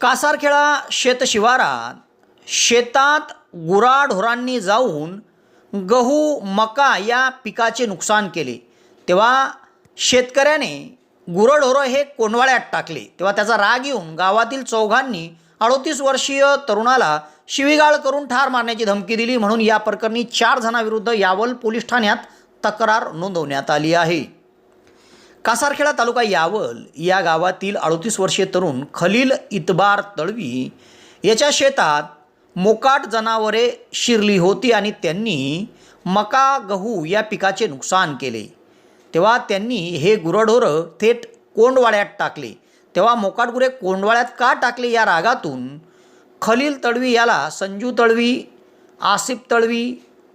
कासारखेळा शेतशिवारात शेतात गुराढोरांनी जाऊन गहू मका या पिकाचे नुकसान केले. तेव्हा शेतकऱ्याने गुरढोरं हे कोंडवाळ्यात टाकले. तेव्हा त्याचा राग येऊन गावातील चौघांनी अडोतीस वर्षीय तरुणाला शिवीगाळ करून ठार मारण्याची धमकी दिली म्हणून या प्रकरणी चार जणांविरुद्ध यावल पोलीस ठाण्यात तक्रार नोंदवण्यात आली आहे. कासारखेडा तालुका यावल या गावातील अडतीस वर्षीय तरुण खलील इतबार तळवी याच्या शेतात मोकाट जनावरे शिरली होती आणि त्यांनी मका गहू या पिकाचे नुकसान केले. तेव्हा त्यांनी हे गुरढोरं थेट कोंडवाड्यात टाकले. तेव्हा मोकाट गुरे कोंडवाड्यात का टाकले या रागातून खलील तळवी याला संजू तळवी आसिफ तळवी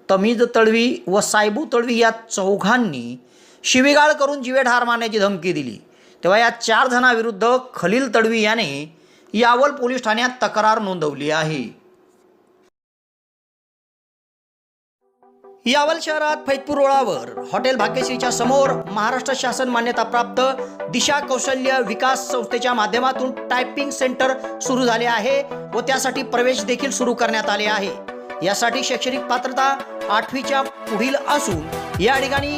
तमीज तळवी व सायबू तळवी या चौघांनी शिवीगाळ करून जीवे ठार मारण्याची धमकी दिली. तेव्हा या चार जणांविरुद्ध खलील तडवी याने यावल पोलीस ठाण्यात तक्रार नोंदवली आहे. यावल शहरात फैतपूर रोडावर हॉटेल भाग्यश्रीच्या समोर महाराष्ट्र शासन मान्यताप्राप्त दिशा कौशल्य विकास संस्थेच्या माध्यमातून टायपिंग सेंटर सुरू झाले आहे व त्यासाठी प्रवेश देखील सुरू करण्यात आले आहे. यासाठी शैक्षणिक पात्रता आठवीच्या पुढील असून या ठिकाणी